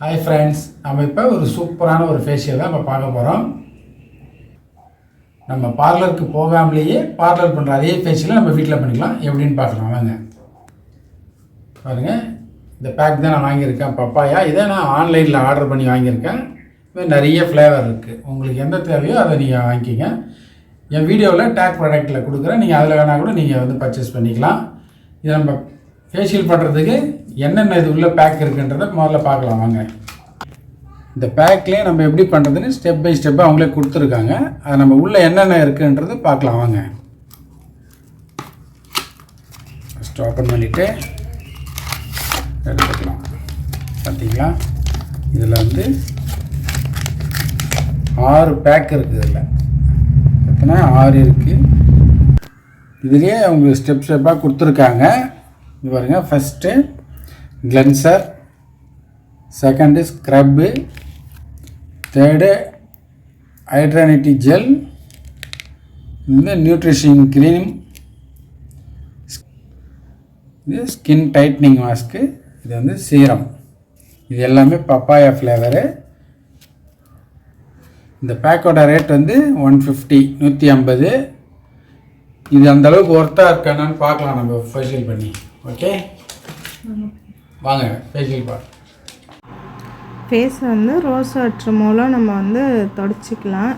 Hi friends நம்ம இப்போ ஒரு சூப்பரான ஒரு ஃபேஷியல் தான் இப்போ பார்க்க போகிறோம் நம்ம பார்லருக்கு போகாமலேயே பார்லர் பண்ணுற அதே ஃபேஷியலை நம்ம வீட்டில் பண்ணிக்கலாம். எப்படின்னு பார்க்கலாம் வாங்க. பாருங்கள் இந்த பேக் தான் நான் வாங்கியிருக்கேன் பப்பாயா. இதை நான் ஆன்லைனில் ஆர்டர் பண்ணி வாங்கியிருக்கேன். இது நிறைய ஃப்ளேவர் இருக்குது உங்களுக்கு எந்த தேவையோ அதை நீங்கள் வாங்கிக்கிங்க. என் வீடியோவில் டேக் ப்ராடக்ட்டில் கொடுக்குறேன். நீங்கள் அதில் வேணால் கூட நீங்கள் வந்து பர்ச்சேஸ் பண்ணிக்கலாம். இதை நம்ம ஃபேஷியல் பண்ணுறதுக்கு என்னென்ன இது உள்ள பேக் இருக்குன்றதை முதல்ல பார்க்கலாம் வாங்க. இந்த பேக்லேயே நம்ம எப்படி பண்ணுறதுன்னு ஸ்டெப் பை ஸ்டெப்பாக அவங்களே கொடுத்துருக்காங்க. அது நம்ம உள்ளே என்னென்ன இருக்குன்றது பார்க்கலாம் வாங்க. ஃபஸ்ட்டு ஓப்பன் பண்ணிவிட்டு எடுத்துக்கலாம். பார்த்தீங்களா இதில் வந்து ஆறு பேக் இருக்குது இதில். எத்தனை ஆறு இருக்குது இதுலேயே அவங்க ஸ்டெப் ஸ்டெப்பாக கொடுத்துருக்காங்க. இது பாருங்க first cleanser second scrub third hydrating gel இந்த நியூட்ரிஷன் க்ரீம் இது ஸ்கின் டைட்னிங் மாஸ்க்கு இது வந்து சீரம் இது எல்லாமே பப்பாயா ஃப்ளேவரு இந்த பேக்கோட ரேட் வந்து ஒன் ஃபிஃப்டி நூற்றி ஐம்பது. இது அந்தளவுக்கு ஒர்த்தாக இருக்கானான்னு பார்க்கலாம் நம்ம ஃபேஷியல் பண்ணி. ஓகே வாங்க ஃபேஷியல் ஃபேஸ் வந்து ரோஸ் வாட்ரு மூலம் நம்ம வந்து தொடச்சிக்கலாம்.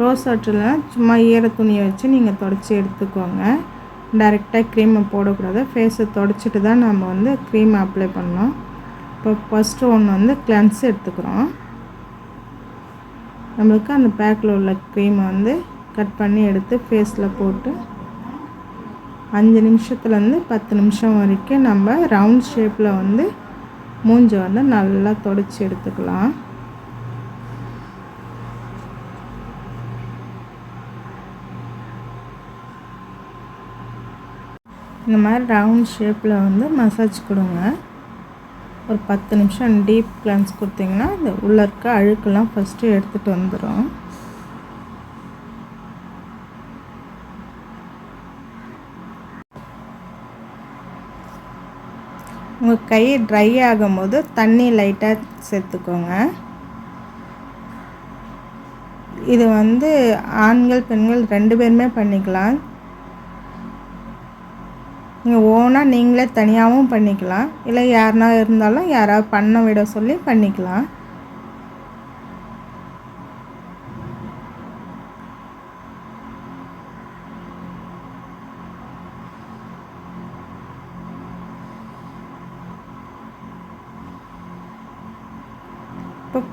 ரோஸ் வாட்டரில் சும்மா ஈர துணியை வச்சு நீங்கள் தொடச்சி எடுத்துக்கோங்க. டைரெக்டாக க்ரீமை போடக்கூடாது. ஃபேஸை தொடச்சிட்டு தான் நம்ம வந்து க்ரீம் அப்ளை பண்ணோம் இப்போ ஃபஸ்ட்டு ஒன்று வந்து கிளென்ஸ் எடுத்துக்கிறோம். நம்மளுக்கு அந்த பேக்கில் உள்ள க்ரீமை வந்து கட் பண்ணி எடுத்து ஃபேஸில் போட்டு அஞ்சு நிமிஷத்துலேருந்து பத்து நிமிஷம் வரைக்கும் நம்ம ரவுண்ட் ஷேப்பில் வந்து மூஞ்சை வந்து நல்லா தொடச்சி எடுத்துக்கலாம். இந்த மாதிரி ரவுண்ட் ஷேப்பில் வந்து மசாஜ் கொடுங்க. ஒரு பத்து நிமிஷம் டீப் கிளான்ஸ் கொடுத்தீங்கன்னா இந்த உள்ளே இருக்க அழுக்கெல்லாம் ஃபஸ்ட்டு எடுத்துகிட்டு வந்துடும் உங்கள் கை ட்ரை ஆகும்போது தண்ணி லைட்டாக சேர்த்துக்கோங்க. இது வந்து ஆண்கள் பெண்கள் ரெண்டு பேருமே பண்ணிக்கலாம். நீங்கள் ஓனாக நீங்களே தனியாகவும் பண்ணிக்கலாம். இல்லை யாருனா இருந்தாலும் யாராவது பண்ண விட சொல்லி பண்ணிக்கலாம்.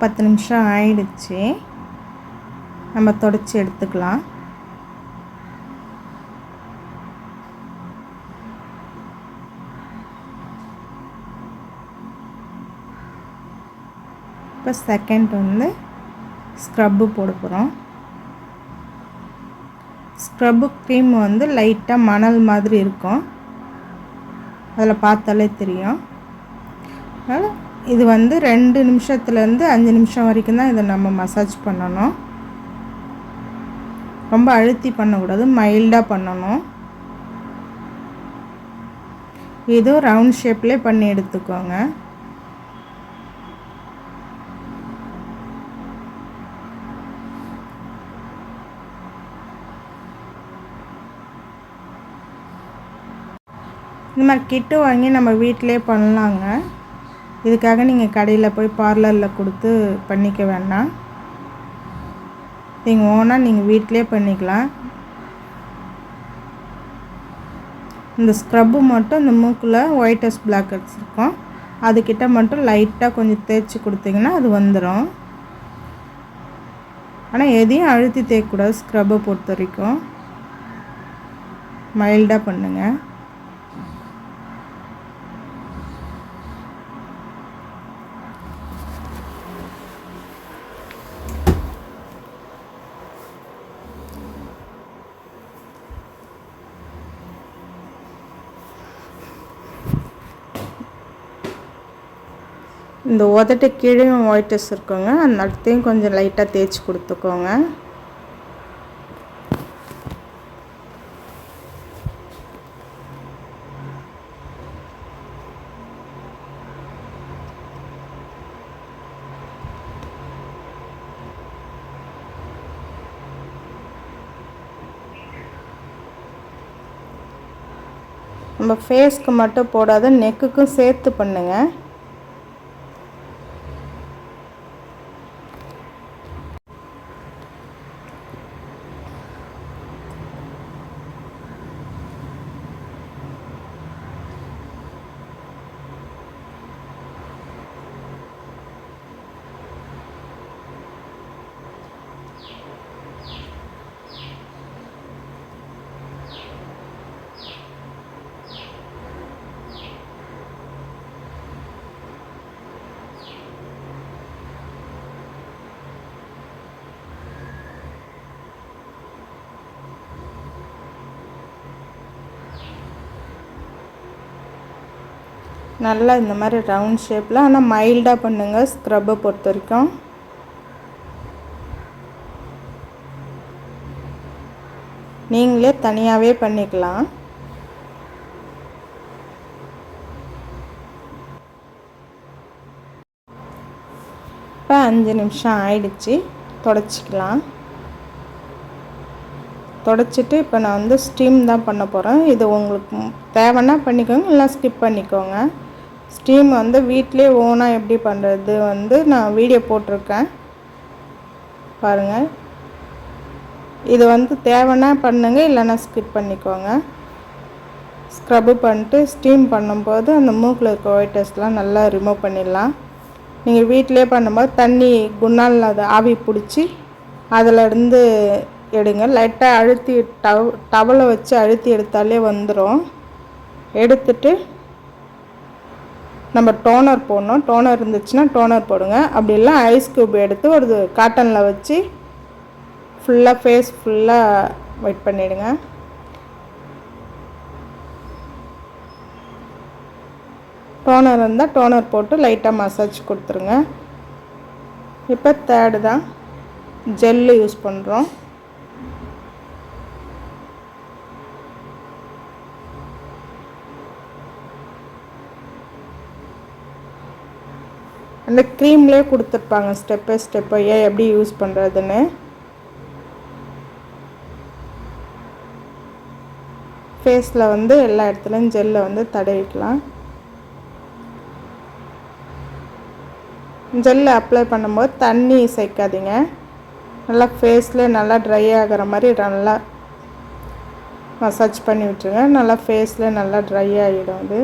பத்து நிமிஷம் ஆயிடுச்சு. நம்ம தொடச்சி எடுத்துக்கலாம். இப்போ செகண்ட் வந்து ஸ்க்ரப்பு போட போகிறோம் ஸ்க்ரப்பு க்ரீம் வந்து லைட்டாக மணல் மாதிரி இருக்கும். அதில் பார்த்தாலே தெரியும். அதனால் இது வந்து ரெண்டு நிமிஷத்துலேருந்து அஞ்சு நிமிஷம் வரைக்கும் தான் இதை நம்ம மசாஜ் பண்ணணும். ரொம்ப அழுத்தி பண்ணக்கூடாது மைல்டாக பண்ணணும். இதுவும் ரவுண்ட் ஷேப்லேயே பண்ணி எடுத்துக்கோங்க. இந்த மாதிரி கிட்டு வாங்கி நம்ம வீட்டிலே பண்ணலாங்க. இதுக்காக நீங்கள் கடையில் போய் பார்லரில் கொடுத்து பண்ணிக்க வேண்டாம். நீங்கள் ஓனாக நீங்கள் வீட்டிலே பண்ணிக்கலாம். இந்த ஸ்க்ரப்பு மட்டும் இந்த மூக்கில் ஒயிட்டஸ் பிளாக் ஹெட்ஸ் இருக்கும் அதுக்கிட்ட மட்டும் லைட்டாக கொஞ்சம் தேய்ச்சி கொடுத்தீங்கன்னா அது வந்துடும் ஆனால் எதையும் அழுத்தி தேய்க்கூடாது ஸ்க்ரப்பை பொறுத்த வரைக்கும். மைல்டாக பண்ணுங்கள் இந்த உதட்ட கீழேயும் ஒயிட்டஸ் இருக்குங்க. அந்த இடத்தையும் கொஞ்சம் லைட்டாக தேய்ச்சி கொடுத்துக்கோங்க. நம்ம ஃபேஸ்க்கு மட்டும் போடாத நெக்குக்கும் சேர்த்து பண்ணுங்கள் நல்லா இந்த மாதிரி ரவுண்ட் ஷேப்பில் ஆனால் மைல்டாக பண்ணுங்கள் ஸ்க்ரப்பை பொறுத்த வரைக்கும். நீங்களே தனியாகவே பண்ணிக்கலாம். இப்போ அஞ்சு நிமிஷம் ஆயிடுச்சு தொடச்சிக்கலாம். தொடச்சிட்டு இப்போ நான் வந்து ஸ்டீம் தான் பண்ண போகிறேன் இது உங்களுக்கு தேவைன்னா பண்ணிக்கோங்க இல்லை ஸ்கிப் பண்ணிக்கோங்க. ஸ்டீம் வந்து வீட்டிலே ஓனாக எப்படி பண்ணுறது வந்து நான் வீடியோ போட்டிருக்கேன். பாருங்கள் இது வந்து தேவைன்னா பண்ணுங்க இல்லைன்னா ஸ்கிப் பண்ணிக்கோங்க. ஸ்க்ரப்பு பண்ணிட்டு ஸ்டீம் பண்ணும்போது அந்த மூக்கில் இருக்க ஒயிட்டஸ்லாம் நல்லா ரிமூவ் பண்ணிடலாம். நீங்கள் வீட்டிலே பண்ணும்போது தண்ணி குண்டால் அதை ஆவி பிடிச்சி அதில் இருந்து எடுங்க. லைட்டாக அழுத்தி டவ் டவலை வச்சு அழுத்தி எடுத்தாலே வந்துடும் எடுத்துட்டு நம்ம டோனர் போடணும். டோனர் இருந்துச்சுன்னா டோனர் போடுங்க. அப்படி இல்லை ஐஸ் க்யூப் எடுத்து ஒரு காட்டனில் வச்சு ஃபுல்லாக ஃபேஸ் ஃபுல்லாக வெயிட் பண்ணிவிடுங்க டோனர் இருந்தால் டோனர் போட்டு லைட்டாக மசாஜ் கொடுத்துருங்க. இப்போ தேர்டு தான் ஜெல்லு யூஸ் பண்ணுறோம் அந்த க்ரீம்லேயே கொடுத்துருப்பாங்க ஸ்டெப் பை ஸ்டெப்பை ஏன் எப்படி யூஸ் பண்ணுறதுன்னு ஃபேஸில் வந்து எல்லா இடத்துலையும் ஜெல்லை வந்து தடவிக்கலாம். ஜெல்லை அப்ளை பண்ணும்போது தண்ணி சேர்க்காதீங்க நல்லா ஃபேஸில் நல்லா ட்ரை ஆகிற மாதிரி நல்லா மசாஜ் பண்ணி விட்டுருங்க. நல்லா ஃபேஸில் நல்லா ட்ரை ஆகிடும் அது.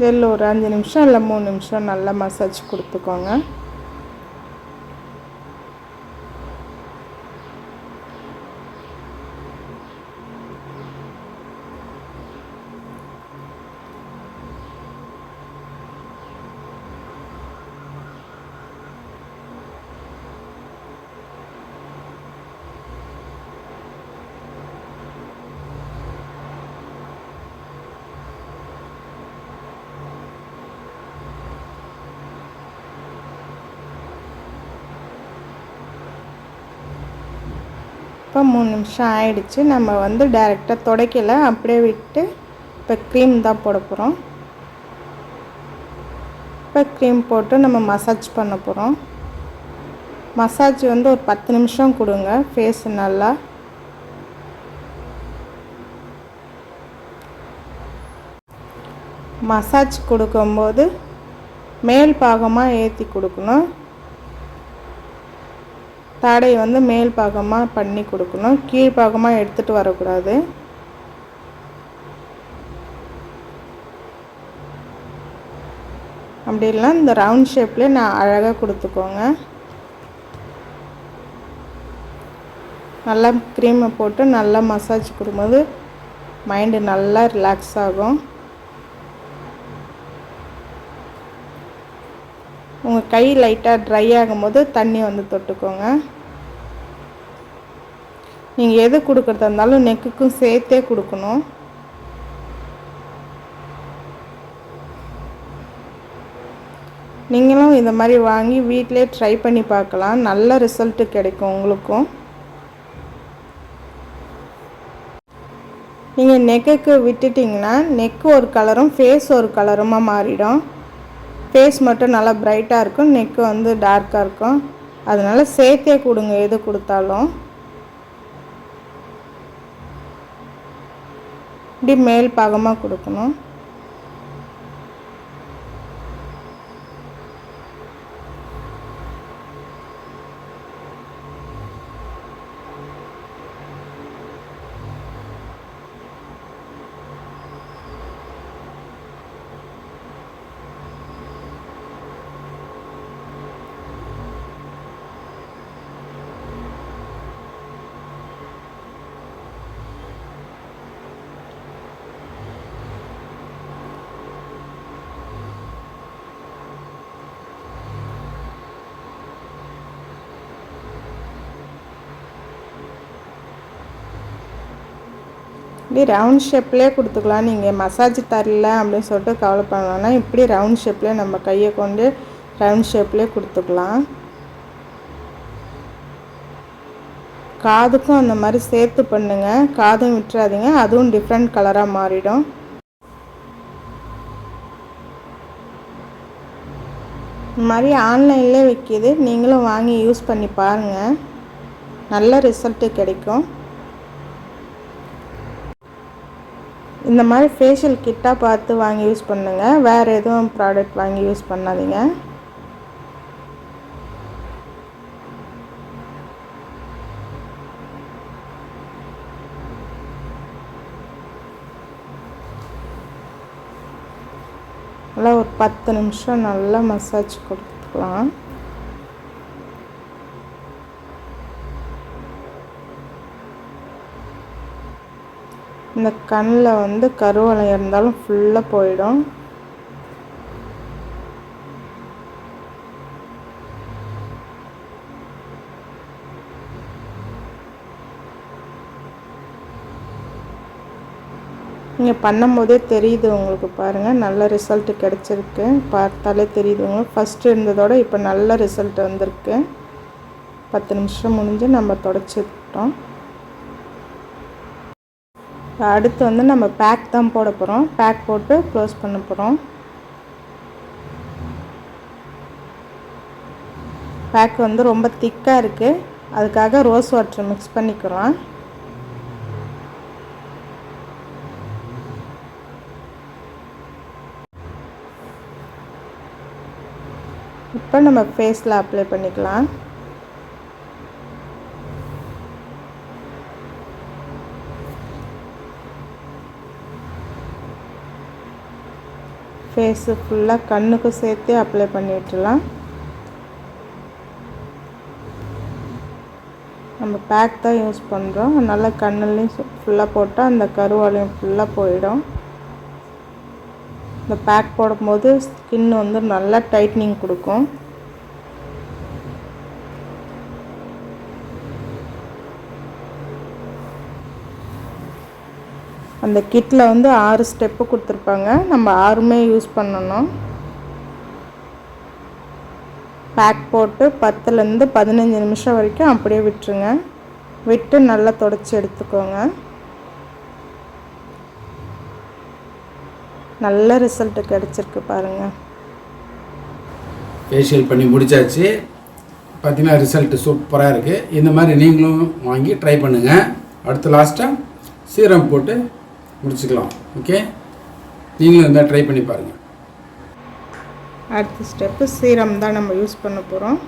வெளில ஒரு அஞ்சு நிமிஷம் இல்லை மூணு நிமிஷம் நல்லா மசாஜ் கொடுத்துக்கோங்க. இப்போ மூணு நிமிஷம் ஆயிடுச்சு. நம்ம வந்து டைரெக்டாக துடைக்கல. அப்படியே விட்டு இப்போ க்ரீம் தான் போட போகிறோம் இப்போ க்ரீம் போட்டு நம்ம மசாஜ் பண்ண போகிறோம் மசாஜ் வந்து ஒரு பத்து நிமிஷம் கொடுங்க. ஃபேஸ் நல்லா மசாஜ் கொடுக்கும்போது மேல் பாகமாக ஏற்றி கொடுக்கணும். தாடை வந்து மேல் பாகமாக பண்ணி கொடுக்கணும். கீழ் பாகமாக எடுத்துகிட்டு வரக்கூடாது. அப்படி இல்லை இந்த ரவுண்ட் ஷேப்லேயே நான் அழகாக கொடுத்துக்கோங்க. நல்லா க்ரீமை போட்டு நல்லா மசாஜ் கொடுக்கும்போது மைண்டு நல்லா ரிலாக்ஸ் ஆகும். உங்கள் கை லைட்டாக ட்ரை ஆகும்போது தண்ணி வந்து தொட்டுக்கோங்க. நீங்கள் எது கொடுக்குறதா இருந்தாலும் நெக்குக்கும் சேர்த்தே கொடுக்கணும். நீங்களும் இந்த மாதிரி வாங்கி வீட்டிலே ட்ரை பண்ணி பார்க்கலாம். நல்ல ரிசல்ட்டு கிடைக்கும் உங்களுக்கும். நீங்கள் நெக்குக்கு விட்டுட்டிங்கன்னா நெக்கு ஒரு கலரும் ஃபேஸ் ஒரு கலருமாக மாறிடும். ஃபேஸ் மட்டும் நல்லா பிரைட்டாக இருக்கும் நெக்கு வந்து டார்க்காக இருக்கும். அதனால சேர்த்தே கொடுங்க எது கொடுத்தாலும். இப்படி மேல் பாகமாக கொடுக்கணும். இப்படி ரவுண்ட் ஷேப்லேயே கொடுத்துக்கலாம். நீங்கள் மசாஜ் தரல அப்படின்னு சொல்லிட்டு கவலை பண்ணலாம்னா இப்படி ரவுண்ட் ஷேப்லேயே நம்ம கையை கொண்டு ரவுண்ட் ஷேப்லேயே கொடுத்துக்கலாம். காதுக்கும் அந்த மாதிரி சேர்த்து பண்ணுங்கள் காதும் விட்டுறாதீங்க. அதுவும் டிஃப்ரெண்ட் கலராக மாறிடும். இந்த மாதிரி ஆன்லைன்லேயே விற்கிது. நீங்களும் வாங்கி யூஸ் பண்ணி பாருங்கள் நல்ல ரிசல்ட்டு கிடைக்கும். இந்த மாதிரி ஃபேஷியல் கிட்டாக பார்த்து வாங்கி யூஸ் பண்ணுங்கள் வேறு எதுவும் ப்ராடக்ட் வாங்கி யூஸ் பண்ணாதீங்க. நல்லா ஒரு பத்து நிமிஷம் நல்லா மசாஜ் கொடுத்துக்கலாம். இந்த கண்ணில் வந்து கருவளை இருந்தாலும் ஃபுல்லாக போயிடும். நீங்கள் பண்ணும்போதே தெரியுது உங்களுக்கு பாருங்கள் நல்ல ரிசல்ட் கிடச்சிருக்கு. பார்த்தாலே தெரியுது உங்களுக்கு. ஃபஸ்ட்டு இருந்ததோட இப்போ நல்ல ரிசல்ட் வந்திருக்கு. பத்து நிமிஷம் முடிஞ்சு நம்ம தொடச்சிட்டோம். அடுத்து வந்து நம்ம பேக் தான் போட போகிறோம் பேக் போட்டு க்ளோஸ் பண்ண போகிறோம் பேக் வந்து ரொம்ப திக்காக இருக்குது அதுக்காக ரோஸ் வாட்டர் மிக்ஸ் பண்ணிக்கிறோம் இப்போ நம்ம ஃபேஸில் அப்ளை பண்ணிக்கலாம். ஃபேஸு ஃபுல்லாக கண்ணுக்கும் சேர்த்து அப்ளை பண்ணி விட்டுலாம் நம்ம பேக் தான் யூஸ் பண்ணுறோம் நல்லா கண்ணுலேயும் ஃபுல்லாக போட்டால் அந்த கருவாலையும் ஃபுல்லாக போயிடும். இந்த பேக் போடும்போது ஸ்கின் வந்து நல்லா டைட்னிங் கொடுக்கும். அந்த கிட்டில் வந்து ஆறு ஸ்டெப்பு கொடுத்துருப்பாங்க. நம்ம ஆறுமே யூஸ் பண்ணணும். பேக் போட்டு பத்துலேருந்து பதினஞ்சு நிமிஷம் வரைக்கும் அப்படியே விட்டுருங்க. விட்டு நல்லா தொடச்சி எடுத்துக்கோங்க. நல்ல ரிசல்ட்டு கிடச்சிருக்கு பாருங்கள் ஃபேஷியல் பண்ணி முடித்தாச்சு பார்த்தீங்கன்னா ரிசல்ட்டு சூப்பராக இருக்குது இந்த மாதிரி நீங்களும் வாங்கி ட்ரை பண்ணுங்கள் அடுத்து லாஸ்ட்டாக சீரம் போட்டு முடிச்சுக்கலாம். ஓகே நீங்களும் இருந்தால் ட்ரை பண்ணி பாருங்கள் அடுத்த ஸ்டெப்பு சீரம் தான் நம்ம யூஸ் பண்ண போகிறோம்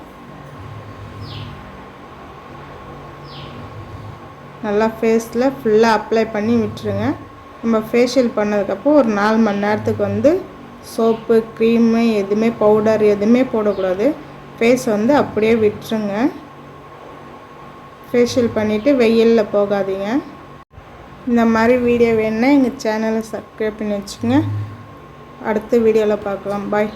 நல்லா ஃபேஸில் ஃபுல்லாக அப்ளை பண்ணி விட்டுருங்க. நம்ம ஃபேஷியல் பண்ணதுக்கப்புறம் ஒரு நாலு மணி நேரத்துக்கு வந்து சோப்பு க்ரீமு எதுவுமே பவுடர் எதுவுமே போடக்கூடாது. ஃபேஸ் வந்து அப்படியே விட்டுருங்க. ஃபேஷியல் பண்ணிவிட்டு வெயிலில் போகாதீங்க. இந்த மாதிரி வீடியோ வேணுன்னா எங்கள் சேனலை சப்ஸ்கிரைப் பண்ணி வச்சுக்கோங்க. அடுத்த வீடியோவில் பார்க்கலாம். பாய்